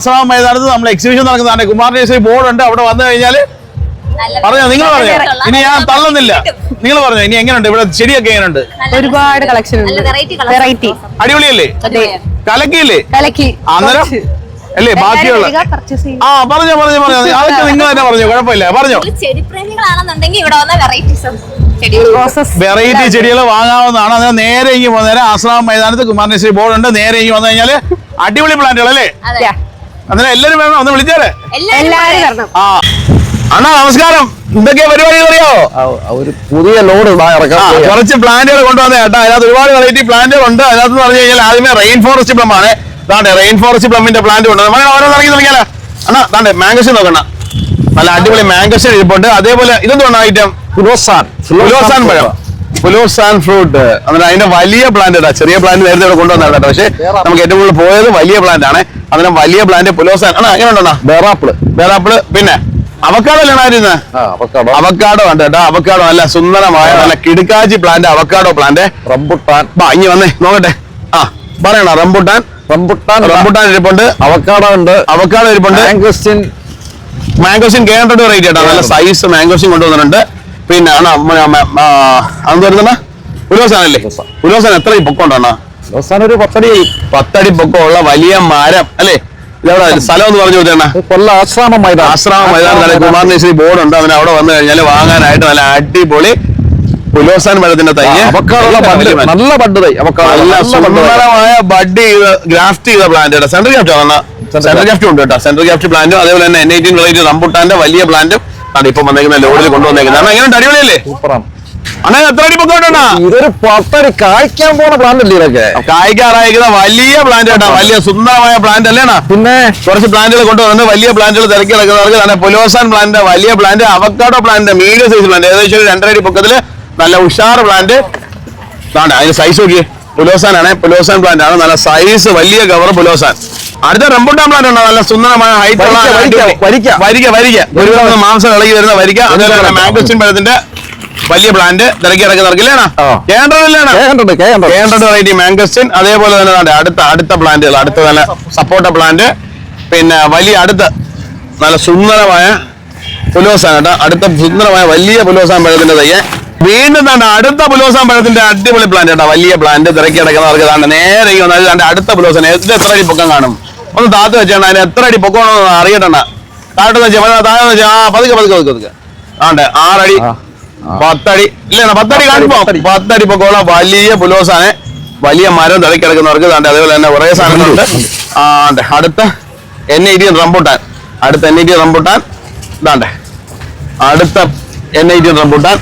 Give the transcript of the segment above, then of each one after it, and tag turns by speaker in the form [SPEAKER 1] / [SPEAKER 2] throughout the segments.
[SPEAKER 1] ആശ്രമ മൈതാനത്ത് നമ്മൾ എക്സിബിഷൻ നടക്കുന്നതാണ്. കുമാർ നഴ്സറി ബോർഡ് ഉണ്ട്. അവിടെ വന്നു കഴിഞ്ഞാൽ പറഞ്ഞോ നിങ്ങൾ പറഞ്ഞോ. ഇനി ഞാൻ തള്ളുന്നില്ല. നിങ്ങൾ പറഞ്ഞോ ഇനി എങ്ങനെയുണ്ട്? ഇവിടെ ചെടിയൊക്കെ എങ്ങനെയുണ്ട്?
[SPEAKER 2] ഒരുപാട് കളക്ഷൻ ഉണ്ട്.
[SPEAKER 3] വെറൈറ്റി
[SPEAKER 2] വെറൈറ്റി
[SPEAKER 1] അടിപൊളിയല്ലേ? കലക്കിയില്ലേ?
[SPEAKER 2] കലക്കി.
[SPEAKER 1] അന്നേരം അല്ലേ ബാക്കിയുള്ള ആ പറഞ്ഞോ പറഞ്ഞോ പറഞ്ഞോ. അതൊക്കെ നിങ്ങൾ തന്നെ പറഞ്ഞു. കുഴപ്പമില്ല പറഞ്ഞോ. വെറൈറ്റി ചെടികൾ വാങ്ങാവുന്നതാണ്. അതിന് നേരെ ഇങ്ങനെ പോകുന്ന നേരം ആശ്രമ മൈതാനത്ത് കുമാർ നഴ്സറി ബോർഡ് ഉണ്ട്. നേരെ ഇങ്ങനെ വന്നു കഴിഞ്ഞാൽ അടിപൊളി പ്ലാന്റുകൾ അല്ലേ
[SPEAKER 3] അതെ.
[SPEAKER 1] അന്നേരം എല്ലാരും വേണം. ഒന്ന് വിളിച്ചാലേ?
[SPEAKER 2] എല്ലാരും വരണം.
[SPEAKER 1] ആ. അണ്ണാ നമസ്കാരം. എന്തൊക്കെയാ പരിപാടി അറിയോ
[SPEAKER 4] ഒരു പുതിയ ലോഡ്.
[SPEAKER 1] കുറച്ച് പ്ലാന്റുകൾ കൊണ്ടുവന്ന കേട്ടോ. അതിനകത്ത് ഒരുപാട് വെറൈറ്റി പ്ലാന്റുകൾ ഉണ്ട്. അതിനകത്ത് എന്ന് പറഞ്ഞു കഴിഞ്ഞാൽ ആദ്യമേ റെയിൻ ഫോറസ്റ്റ് പ്ലം ആണ്. താണ്ടെ റെയിൻ ഫോറസ്റ്റ് പ്ലമ്മിന്റെ പ്ലാന്റ് ഉണ്ട് നമ്മൾ ഓരോ ഇറങ്ങി തുടങ്ങിയാലോ? അണ്ണാ താണ്ടെ മാംഗസ് നോക്കണ നല്ല അടിപൊളി മാംഗസ് ഇരിപ്പുണ്ട്. അതേപോലെ ഇതെന്താണ് ഐറ്റം
[SPEAKER 4] ഫുലോസാൻ
[SPEAKER 1] ഫുലോസാൻ പഴം. പുലോസാൻ ഫ്രൂട്ട് അന്നേരം അതിന്റെ വലിയ പ്ലാന്റ് ചെറിയ പ്ലാന്റ് നേരത്തെ ഇവിടെ കൊണ്ടുവന്നാണ് കേട്ടോ. പക്ഷേ നമുക്ക് ഏറ്റവും കൂടുതൽ പോയത് വലിയ പ്ലാന്റ് ആണ്. അതിന് വലിയ പ്ലാന്റ് പുലോസാൻ ആണ് അങ്ങനെ ഉണ്ടോ
[SPEAKER 4] ബേറാപ്പിൾ
[SPEAKER 1] ബേറാപ്പിൾ പിന്നെ അവക്കാടോ അല്ലേ ആയിരുന്നത്
[SPEAKER 4] ആ അവക്കാടോ
[SPEAKER 1] ഉണ്ട് കേട്ടോ. അവക്കാടോ നല്ല സുന്ദരമായ നല്ല കിടുക്കാച്ചി പ്ലാന്റ് അവക്കാടോ പ്ലാന്റ്
[SPEAKER 4] റംബുട്ടാൻ.
[SPEAKER 1] ബാ ഇനി വന്നേ. നോക്കട്ടെ. ആ പറയണോ റംബുട്ടാൻ.
[SPEAKER 4] റംബുട്ടാൻ.
[SPEAKER 1] റംബുട്ടാൻ ഇരിപ്പുണ്ട്.
[SPEAKER 4] അവക്കാടോ ഉണ്ട്.
[SPEAKER 1] അവക്കാടോ ഇരിപ്പുണ്ട്. മാംഗോസിൻ മാംഗോസിൻ കേട്ടോ റേറ്റ് കേട്ടോ നല്ല സൈസ് മാംഗോസിൻ കൊണ്ടുവന്നിട്ടുണ്ട്. പിന്നെ അണ്ണാ അന്ന് വരുന്ന ഉലോസാൻ
[SPEAKER 4] ഉലോസാൻ.
[SPEAKER 1] ഉലോസാൻ എത്ര പൊക്കം ഉണ്ടോ
[SPEAKER 4] ഫുലോസാൻ ഒരു പത്തടി.
[SPEAKER 1] പത്തടി പൊക്കമുള്ള വലിയ മരം അല്ലേ? സ്ഥലം എന്ന് പറഞ്ഞു
[SPEAKER 4] ഇത് കൊല്ല ആശ്രാമ മൈതാനം.
[SPEAKER 1] ആശ്രാമ നഴ്സറി ബോർഡ് ഉണ്ട്. അതിന് അവിടെ വന്നു കഴിഞ്ഞാൽ വാങ്ങാനായിട്ട് നല്ല അടിപൊളി പുലോസാൻ മരത്തിന്റെ തൈ
[SPEAKER 4] നല്ല ബഡ് തൈ.
[SPEAKER 1] സുന്ദരമായ ബഡ് ചെയ്ത് ഗ്രാഫ്റ്റ് ചെയ്ത plant central graft central graft ഉണ്ട് കേട്ടോ. സെൻട്രൽ ഗ്രാഫ്റ്റ് പ്ലാന്റും അതേപോലെ തന്നെ എൻ എയ്റ്റീൻ വെറൈറ്റി റംബുട്ടാന്റെ വലിയ പ്ലാന്റും ആണ് ഇപ്പൊ വന്നേക്കുന്ന ലോഡിൽ കൊണ്ടുവന്നേക്കുന്നത് കാരണം എങ്ങനെ അടിപൊളിയല്ലേ?
[SPEAKER 4] സൂപ്പറാണ്
[SPEAKER 1] അണ്ണാ എത്ര അടി പൊക്കം ഉണ്ടെണ്ണാ
[SPEAKER 4] ഇതൊരു പത്തടി കായ്ക്കാൻ പോണ പ്ലാന്റ് അല്ലേ ഇതൊക്കെ?
[SPEAKER 1] കായ്ക്കാറായിരിക്കുന്ന വലിയ പ്ലാന്റ് കേട്ടോ വലിയ സുന്ദരമായ പ്ലാന്റ് അല്ലേണ
[SPEAKER 4] പിന്നെ?
[SPEAKER 1] കുറച്ച് പ്ലാന്റുകൾ കൊണ്ടുവന്നു വലിയ പ്ലാന്റുകൾ തിരക്കി നടക്കുന്നവർക്ക് തന്നെ പൊലോസാൻ പ്ലാന്റ് വലിയ plant avocado plant medium size plant ഏകദേശം രണ്ടര അടി പൊക്കത്തിൽ നല്ല ഉഷാർ പ്ലാന്റ് അതിന്റെ സൈസ് നോക്കിയേ. പുലോസാൻ ആണ്. പുലോസാൻ പ്ലാന്റ് ആണ്. നല്ല സൈസ് വലിയ കവർ പുലോസാൻ. അടുത്ത റംബുട്ടാൻ പ്ലാന്റ് ഉണ്ടോ? നല്ല സുന്ദരമായ ഹൈറ്റ്
[SPEAKER 4] വരിക്ക, വരിക്ക
[SPEAKER 1] ഒരു മാംസം ഇളകി വരുന്ന വരിക്ക. അതേപോലെ മാംഗോസ്റ്റിൻ പഴത്തിന്റെ വലിയ പ്ലാന്റ് ഇറക്കി നടക്കില്ലേണ
[SPEAKER 4] ആ.
[SPEAKER 1] കേന്ദ്രമില്ലേണ
[SPEAKER 4] K hundred K hundred
[SPEAKER 1] variety mangosteen അതേപോലെ തന്നെ അടുത്ത അടുത്ത പ്ലാന്റുകൾ അടുത്ത നല്ല സപ്പോർട്ട പ്ലാന്റ് പിന്നെ വലിയ അടുത്ത നല്ല സുന്ദരമായ പുലോസാൻ കേട്ടോ. അടുത്ത സുന്ദരമായ വലിയ പുലോസാൻ പഴത്തിന്റെ തയ്യ വീണ്ടും തന്നെ അടുത്ത പുലോസം പഴത്തിന്റെ അടിപൊളി പ്ലാന്റ് കേട്ടോ വലിയ പ്ലാന്റ് തിരക്കി കിടക്കുന്നവർക്ക് താണ്ട് നേരെ വന്നാൽ അടുത്ത പുലോസം എത്ര എത്ര അടി പൊക്കം കാണും? ഒന്ന് താത്ത് വെച്ചാണ് അതിന് എത്ര അടി പൊക്കമാണെന്ന് അറിയട്ടണ്ട താഴോട്ട് വെച്ചാൽ താഴെ വെച്ചാൽ ആ പതുക്കെ പതുക്കെ പതുക്കെ പതുക്കെ. ആണ്ട് ആറടി. പത്തടി. ഇല്ല പത്തടി കാണുമ്പോ
[SPEAKER 4] പത്തടി.
[SPEAKER 1] പൊക്കമുള്ള വലിയ പുലോസാണ്. വലിയ മരം തിളക്കി കിടക്കുന്നവർക്ക് ദാണ്ടെ അതേപോലെ തന്നെ കുറേ സാധനങ്ങളുണ്ട്. ആണ്ട് അടുത്ത എൻ ഐ ടി റംബുട്ടാൻ. അടുത്ത എൻ ഐ ടി റംബുട്ടാൻ. ഇതാണ്ടെ അടുത്ത എൻ ഐ ടി റംബുട്ടാൻ.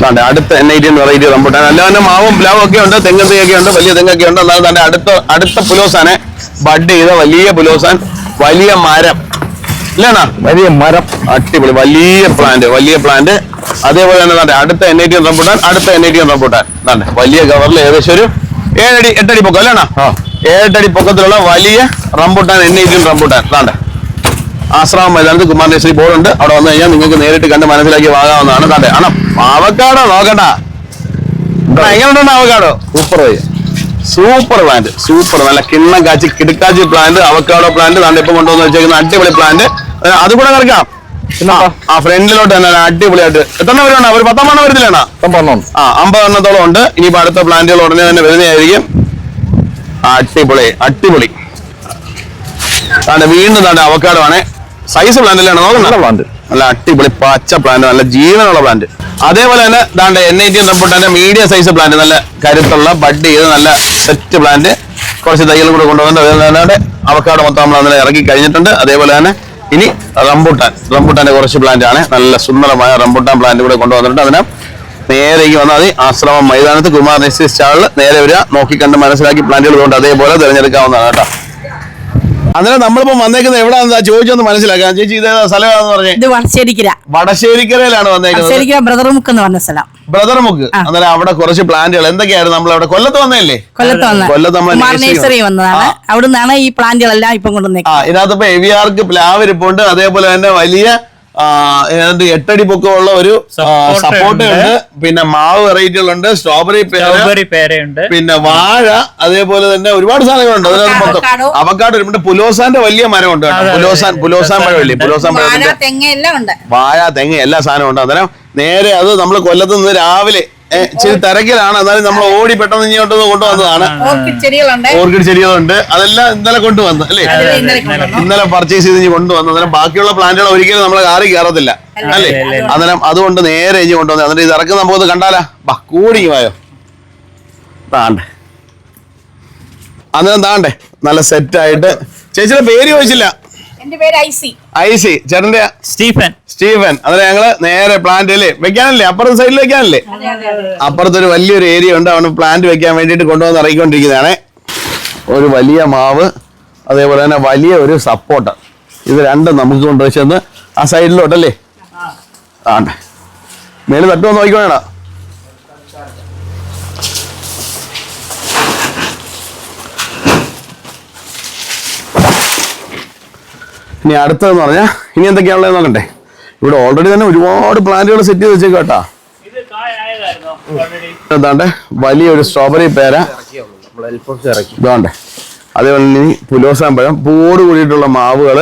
[SPEAKER 1] ഇതാണ്ടെ അടുത്ത N I T variety rambutan. അല്ല തന്നെ മാവും പ്ലാവും ഒക്കെ ഉണ്ട് തെങ്ങ് ഒക്കെ ഉണ്ട് വലിയ തെങ്ങൊക്കെ ഉണ്ട്. എന്നാലും തന്നെ അടുത്ത അടുത്ത പുലോസാനെ ബഡ് ചെയ്ത വലിയ പുലോസാൻ വലിയ മരം. ഇല്ലേണ?
[SPEAKER 4] വലിയ മരം.
[SPEAKER 1] അടിപൊളി. വലിയ പ്ലാന്റ് വലിയ പ്ലാന്റ് അതേപോലെ തന്നെ തന്നെ അടുത്ത എൻ ഐ ടി റംബുട്ടാൻ അടുത്ത എൻ ഐ ടി റംബുട്ടാൻ. തന്നെ വലിയ കവറിൽ ഏകദേശം ഒരു ഏഴടി എട്ടടി പൊക്കം. അല്ലേണ. ഏഴടി പൊക്കത്തിലുള്ള വലിയ rambutan N I T rambutan. ദാണ്ടെ Asramam മൈതാനത്ത് കുമാരനേശ്വരി ബോർഡുണ്ട് ബോർഡ് ഉണ്ട് അവിടെ വന്നു കഴിഞ്ഞാൽ നിങ്ങൾക്ക് നേരിട്ട് കണ്ട് മനസ്സിലാക്കി വാങ്ങാവുന്നതാണ് കണ്ടേ ആണോ? അവക്കാടോ നോക്കണ്ട. എങ്ങനെയുണ്ടോ avocado?
[SPEAKER 4] Super
[SPEAKER 1] super plant super നല്ല കിണ്ണം കാച്ചി കിടക്കാച്ചി പ്ലാന്റ് അവക്കാടോ പ്ലാന്റ് താണ്ട് ഇപ്പൊ കൊണ്ടുവന്ന് വെച്ചേക്കുന്ന അടിപൊളി പ്ലാന്റ് അത് കൂടെ കിടക്കാം ആ ഫ്രണ്ടിലോട്ട് തന്നെ നല്ല അടിപൊളിയായിട്ട്. എത്ര വരുവാണ് ഒരു പത്തെണ്ണം വരുന്നില്ലേണ ആ അമ്പത് എണ്ണത്തോളം ഉണ്ട്. ഇനിയിപ്പോ അടുത്ത പ്ലാന്റുകൾ ഉടനെ തന്നെ വരുന്നതായിരിക്കും. അടിപൊളി അടിപൊളി. താണ്ടെ വീണ്ടും തന്നെ അവക്കാടോ ആണ്. സൈസ് പ്ലാന്റ് അല്ലേ?
[SPEAKER 4] നല്ല
[SPEAKER 1] നോക്കുന്നത്
[SPEAKER 4] പ്ലാന്റ്
[SPEAKER 1] നല്ല അടിപൊളി പച്ച പ്ലാന്റ് നല്ല ജീവനുള്ള പ്ലാന്റ് അതേപോലെ തന്നെ ദാണ്ട് എൻ ഐ ടി റംബുട്ടാന്റെ മീഡിയം സൈസ് പ്ലാന്റ് നല്ല കരുത്തുള്ള ബഡ് ചെയ്ത് നല്ല സെറ്റ് പ്ലാന്റ് കുറച്ച് തയ്യൽ കൂടെ കൊണ്ടുവന്നിട്ട് അവക്കാട് മൊത്തം നമ്മൾ അന്നലെ ഇറക്കി കഴിഞ്ഞിട്ടുണ്ട്. അതേപോലെ തന്നെ ഇനി റംബുട്ടാൻ. റംബുട്ടാന്റെ കുറച്ച് പ്ലാന്റ് ആണ്. നല്ല സുന്ദരമായ റംബുട്ടാൻ പ്ലാന്റ് കൂടെ കൊണ്ടുവന്നിട്ടുണ്ട്. അതിനെ നേരേക്ക് വന്നാൽ മതി. ആശ്രമം മൈതാനത്ത് കുമാർ നെസ്റ്റ് സ്റ്റാളിൽ നേരെ വരിക. നോക്കി കണ്ട് മനസ്സിലാക്കി പ്ലാന്റുകൾ കൊണ്ട് അതേപോലെ തിരഞ്ഞെടുക്കാവുന്നതാണ് കേട്ടോ. അന്നേരം നമ്മളിപ്പോ വന്നേക്കുന്നത് എവിടാന്ന് ചോദിച്ചൊന്ന് മനസ്സിലാക്കാം. ചേച്ചി ഇതേതാ സ്ഥലമാണെന്ന് പറഞ്ഞേ?
[SPEAKER 2] ഇത് വടശ്ശേരിക്കര.
[SPEAKER 1] വടശ്ശേരിക്കരയിലാണ് വന്നേക്കുന്നത്.
[SPEAKER 2] ബ്രദർ മുക്ക് എന്ന് പറഞ്ഞ സ്ഥലം.
[SPEAKER 1] ബ്രദർ മുക്ക്. അന്നേരം അവിടെ കുറച്ച് പ്ലാന്റുകൾ. എന്തൊക്കെയായിരുന്നു നമ്മൾ അവിടെ? കൊല്ലത്ത് വന്നല്ലേ
[SPEAKER 2] കൊല്ലത്ത് വന്ന.
[SPEAKER 1] കൊല്ലത്ത്
[SPEAKER 2] നമ്മൾ വന്നതാണ്.
[SPEAKER 1] ആ.
[SPEAKER 2] അവിടെ നിന്നാണ് ഈ പ്ലാന്റുകളെല്ലാം ഇപ്പം
[SPEAKER 1] ആ
[SPEAKER 2] കൊണ്ടുവന്നേക്കുന്നത്
[SPEAKER 1] ഇതിനകത്ത് ഇപ്പൊ എവിയാർക്ക് പ്ലാവ് ഇരിപ്പുണ്ട് അതേപോലെ തന്നെ വലിയ ആ, ഏതാണ്ട് എട്ടടി പൊക്കമുള്ള ഒരു സപ്പോർട്ട്
[SPEAKER 5] ഉണ്ട്.
[SPEAKER 1] പിന്നെ മാവ് വെറൈറ്റികളുണ്ട്. സ്ട്രോബെറി പേര.
[SPEAKER 5] സ്ട്രോബെറി പേരയുണ്ട്.
[SPEAKER 1] പിന്നെ വാഴ അതേപോലെ തന്നെ ഒരുപാട് സാധനങ്ങളുണ്ട്. അതിനകത്ത് മൊത്തം അവക്കാട് പിന്നെ പുലോസാന്റെ വലിയ മരം ഉണ്ട് പുലോസാൻ. പുലോസാൻ പഴമില്ലേ പുലോസാൻ
[SPEAKER 2] ഉണ്ട്.
[SPEAKER 1] വാഴ തെങ്ങ് എല്ലാ സാധനവും ഉണ്ട്. അന്നേരം നേരെ അത് നമ്മൾ കൊല്ലത്ത് നിന്ന് രാവിലെ ഇച്ചിരി തിരക്കിലാണ്. എന്നാലും നമ്മൾ ഓടി പെട്ടെന്ന് ഇങ്ങോട്ട് കൊണ്ടുവന്നതാണ്
[SPEAKER 2] ഓർക്കിഡ് ചെടികളുണ്ട്.
[SPEAKER 1] അതെല്ലാം ഇന്നലെ കൊണ്ടുവന്നു അല്ലേ?
[SPEAKER 2] ഇന്നലെ
[SPEAKER 1] പർച്ചേസ് ചെയ്ത് ഇനി കൊണ്ടുവന്നു അന്നേരം ബാക്കിയുള്ള പ്ലാന്റുകൾ ഒരിക്കലും നമ്മൾ കാറി കയറത്തില്ല അല്ലേ അന്നേരം അതുകൊണ്ട് നേരെ ഇനി കൊണ്ടുവന്നു എന്നിട്ട് ഇത് ഇറക്കുന്ന നമുക്കൊന്ന് കണ്ടാലാ. ബാ കൂടി വായോ. താണ്ടേ. അന്നേരം താണ്ടേ. നല്ല സെറ്റായിട്ട് ചേച്ചിയുടെ പേര് ചോദിച്ചില്ല.
[SPEAKER 2] എന്റെ പേര് ഐസി
[SPEAKER 1] ഐസി ചേട്ടന്റെ
[SPEAKER 5] സ്റ്റീഫൻ.
[SPEAKER 1] സ്റ്റീഫൻ. അതിന് ഞങ്ങൾ നേരെ പ്ലാന്റ് അല്ലേ വെക്കാനല്ലേ? അപ്പുറത്തെ സൈഡിൽ വെക്കാനല്ലേ? അപ്പുറത്തൊരു വലിയൊരു ഏരിയ ഉണ്ട്. അവിടെ പ്ലാന്റ് വെക്കാൻ വേണ്ടിയിട്ട് കൊണ്ടുവന്ന് ഇറങ്ങിക്കൊണ്ടിരിക്കുന്നതാണ്. ഒരു വലിയ മാവ് അതേപോലെ തന്നെ വലിയ ഒരു സപ്പോർട്ട് ഇത് രണ്ടും നമുക്ക് കൊണ്ടുവച്ചെന്ന് ചെന്ന് ആ സൈഡിലോട്ടല്ലേ ആണ്ട്. മേൽ തട്ടുമോ നോക്കിക്കോണ ഇനി അടുത്തതെന്ന് പറഞ്ഞാൽ ഇനി എന്തൊക്കെയാണുള്ളത് നോക്കണ്ടേ? ഇവിടെ ഓൾറെഡി തന്നെ ഒരുപാട് പ്ലാന്റുകൾ സെറ്റ് ചെയ്ത് വെച്ചേക്കാം കേട്ടാ. എന്താണ്ട് വലിയൊരു സ്ട്രോബെറി പേര. ഇതാണ്ട് അതേപോലെ ഇനി പുലോസാം പഴം പൂവോട് കൂടിയിട്ടുള്ള മാവുകൾ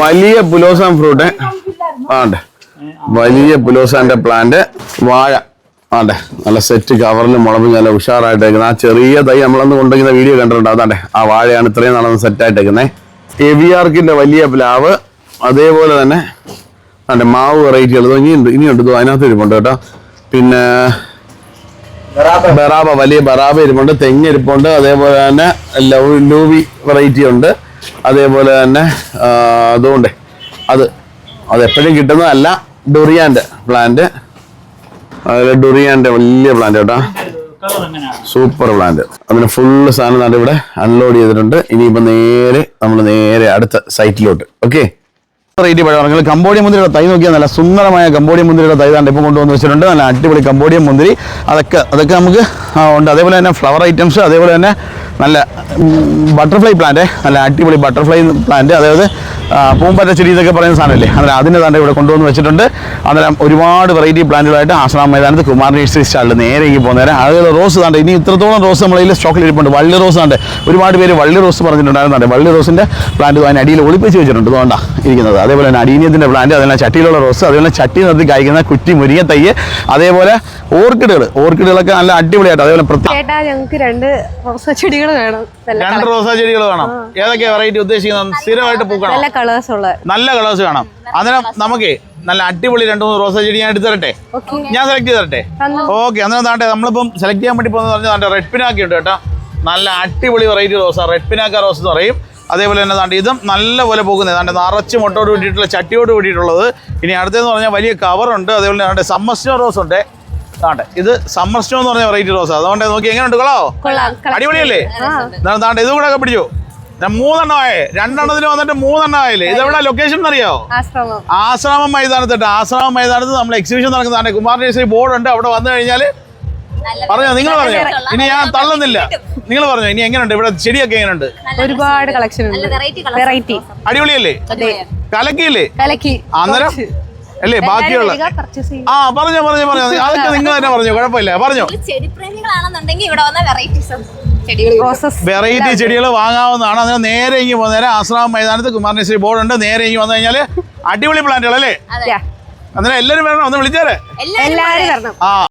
[SPEAKER 1] വലിയ പുലോസാം ഫ്രൂട്ട് ആണ്ട് വലിയ പുലോസാന്റെ പ്ലാന്റ് വാഴ ആണ്ടെ നല്ല സെറ്റ് കവറിൽ മുളമ്പ് നല്ല ഉഷാറായിട്ടേക്കുന്നത് ആ ചെറിയ തൈ നമ്മളന്ന് കൊണ്ടുവയ്ക്കുന്ന വീഡിയോ കണ്ടിട്ടുണ്ട്. അതാണ്ടെ ആ വാഴയാണ് ഇത്രയും നാളെ സെറ്റ് വി ആർക്കിന്റെ വലിയ പ്ലാവ്. അതേപോലെ തന്നെ അതെ മാവ് വെറൈറ്റികൾ ഇനിയുണ്ട് ഇനിയുണ്ട് അതിനകത്ത് ഇരിപ്പുണ്ട് കേട്ടോ. പിന്നെ ബറാബ. വലിയ ബറാബ ഇരിപ്പുണ്ട്. തെങ്ങ് ഇരിപ്പുണ്ട്. അതേപോലെ തന്നെ ലവ് വെറൈറ്റി ഉണ്ട്. അതേപോലെ തന്നെ അതുകൊണ്ട് അത് അതെപ്പോഴും കിട്ടുന്നതല്ല. ഡുറിയാന്റെ പ്ലാന്റ് അതായത് ഡുറിയാന്റെ വലിയ പ്ലാന്റ് കേട്ടോ. സൂപ്പർ പ്ലാന്റ് അതിന് ഫുള്ള് സാധനം നാട് ഇവിടെ അൺലോഡ് ചെയ്തിട്ടുണ്ട്. ഇനിയിപ്പോൾ നേരെ നമ്മൾ നേരെ അടുത്ത സൈറ്റിലോട്ട് ഓക്കെ റേറ്റ് പഴവർഗങ്ങൾ. കമ്പോഡിയ മുന്തിരിയുടെ തൈ നോക്കിയാൽ നല്ല സുന്ദരമായ കമ്പോഡിയ മുന്തിരിയുടെ തൈ താണ്ട് ഇപ്പോൾ കൊണ്ടുവന്ന് വെച്ചിട്ടുണ്ട്. നല്ല അടിപൊളി കമ്പോഡിയ മുന്തിരി. അതൊക്കെ അതൊക്കെ നമുക്ക് ഉണ്ട്. അതേപോലെ തന്നെ ഫ്ലവർ ഐറ്റംസ് അതേപോലെ തന്നെ നല്ല ബട്ടർഫ്ലൈ പ്ലാന്റ് നല്ല അടിപൊളി ബട്ടർഫ്ലൈ പ്ലാന്റ് അതായത് പൂമ്പറ്റ ചെടി ഇതൊക്കെ പറയുന്ന സാധനമല്ലേ? അന്നേരം അതിന്റെ തന്നെ ഇവിടെ കൊണ്ടുവന്ന് വെച്ചിട്ടുണ്ട്. അന്നേരം ഒരുപാട് വെറൈറ്റി പ്ലാന്റുകളായിട്ട് ആശ്രാം മൈതാനത്ത് കുമാർ നേഴ്സറി സ്റ്റാളിൽ നേരെ ഇങ്ങ് പോകുന്നേരം അതുപോലെ റോസ് താണ്ട്. ഇനി ഇത്രത്തോളം റോസ് നമ്മളതിൽ സ്റ്റോക്കിൽ ഇരിപ്പുണ്ട്. വള്ളി റോസ് താണ്ട്. ഒരുപാട് പേര് വള്ളി റോസ് പറഞ്ഞിട്ടുണ്ടായിരുന്നുണ്ട് വള്ളി റോസിന്റെ പ്ലാന്റ് അതിന് അടിയിൽ ഒളിപ്പിച്ച് വെച്ചിട്ടുണ്ട്. അതുകൊണ്ടാ ഇരിക്കുന്നത്. അതേപോലെ തന്നെ അടീനിയത്തിന്റെ പ്ലാന്റ് അതേപോലെ ചട്ടിയിലുള്ള റോസ് അതേപോലെ ചട്ടി നിർത്തി കായ്ക്കുന്ന കുറ്റി മുരിങ്ങ തൈ അതേപോലെ ഓർക്കിഡുകൾ ഓർക്കിഡുകളൊക്കെ നല്ല അടിപൊളിയായിട്ട് അതേപോലെ പ്രത്യേക
[SPEAKER 6] ഞങ്ങൾക്ക് രണ്ട് റോസ് ചെടികൾ വേണം.
[SPEAKER 1] രണ്ട് റോസാ ചെടികൾ വേണം. ഏതൊക്കെ വെറൈറ്റി ഉദ്ദേശിക്കുന്നത്? സ്ഥിരമായിട്ട് പൂക്കണം?
[SPEAKER 6] നല്ല കളേഴ്സ് ഉള്ള.
[SPEAKER 1] നല്ല കളേഴ്സ് വേണം. അന്നേരം നമുക്ക് നല്ല അടിപൊളി രണ്ട് മൂന്ന് റോസാ ചെടി ഞാൻ എടുത്തു തരട്ടെ ഞാൻ സെലക്ട് ചെയ്ത് തരട്ടെ ഓക്കെ അന്നേരം താണ്ടെ നമ്മളിപ്പം സെലക്ട് ചെയ്യാൻ വേണ്ടി പോകുന്നത് പറഞ്ഞാൽ താണ്ടെ റെഡ് പിനാക്കി ഉണ്ട് കേട്ടോ. നല്ല അടിപൊളി വെറൈറ്റി റോസാ റെഡ് പിനാക്ക റോസ് എന്ന് പറയും. അതേപോലെ തന്നെ താണ്ട് ഇതും നല്ല പോലെ പോകുന്നത് താണ്ടെ നിറച്ച് മുട്ടോട് കൂട്ടിയിട്ടുള്ള ചട്ടിയോട് കൂടിയിട്ടുള്ളത്. ഇനി അടുത്തതെന്ന് പറഞ്ഞാൽ വലിയ കവറുണ്ട് അതേപോലെ തന്നെ സമ്മർ സ്നോ റോസ് ഉണ്ട്. താണ്ടെ. ഇത് സമ്മർ സ്റ്റോ എന്ന് പറഞ്ഞ വെറൈറ്റി റോസ് അതുകൊണ്ട് നോക്കി എങ്ങനെ ഉണ്ട്
[SPEAKER 6] കൊള്ളോ.
[SPEAKER 1] അടിപൊളിയല്ലേ താണ്ടെ. ഇതും കൂടെ ഒക്കെ പിടിച്ചു? ഞാൻ മൂന്നെണ്ണം ആയേ. രണ്ടെണ്ണത്തിന് വന്നിട്ട് മൂന്നെണ്ണം ആയില്ലേ? ഇതെവിടെ ലൊക്കേഷൻ എന്നറിയോ
[SPEAKER 6] ആശ്രമം.
[SPEAKER 1] ആശ്രാമം മൈതാനത്തിട്ട്. ആശ്രാമം മൈതാനത്ത് നമ്മൾ എക്സിബിഷൻ നടക്കുന്നതാണ് കുമാർ നഴ്സറി ബോർഡ് ഉണ്ട്. അവിടെ വന്നു കഴിഞ്ഞാൽ പറഞ്ഞോ? നിങ്ങൾ പറഞ്ഞോ? ഇനി ഞാൻ തള്ളുന്നില്ല. നിങ്ങൾ പറഞ്ഞോ? ഇനി എങ്ങനെയുണ്ട്? ഇവിടെ ചെടിയൊക്കെ എങ്ങനെയുണ്ട്?
[SPEAKER 6] ഒരുപാട് കളക്ഷൻ ഉണ്ട്.
[SPEAKER 3] വെറൈറ്റി
[SPEAKER 6] വെറൈറ്റി
[SPEAKER 1] അടിപൊളിയല്ലേ? കലക്കിയില്ലേ?
[SPEAKER 6] കലക്കി.
[SPEAKER 1] അന്നേരം അല്ലേ ബാക്കിയുള്ള ആ പറഞ്ഞോ പറഞ്ഞോ പറഞ്ഞോ. അതൊക്കെ നിങ്ങൾ തന്നെ പറഞ്ഞു കുഴപ്പമില്ല പറഞ്ഞോ.
[SPEAKER 3] ചെടി പ്രേമികളാണെന്നുണ്ടെങ്കിൽ ഇവിടെ വന്ന വെറൈറ്റീസ് ചെടികൾ.
[SPEAKER 6] റോസസ്
[SPEAKER 1] വെറൈറ്റി ചെടികൾ വാങ്ങാവുന്നതാണ്. അതിന് നേരെ ഇങ്ങി പോകുന്ന നേരെ ആശ്രാമം മൈതാനത്ത് കുമാരനശ്രീ ബോർഡ് ഉണ്ട്. നേരെ ഇങ്ങി വന്നു കഴിഞ്ഞാൽ അടിപൊളി പ്ലാന്റുകൾ അല്ലേ അന്നേരം എല്ലാരും വരണം ഒന്ന്
[SPEAKER 6] വിളിച്ചാലേ വരണം.
[SPEAKER 1] ആ.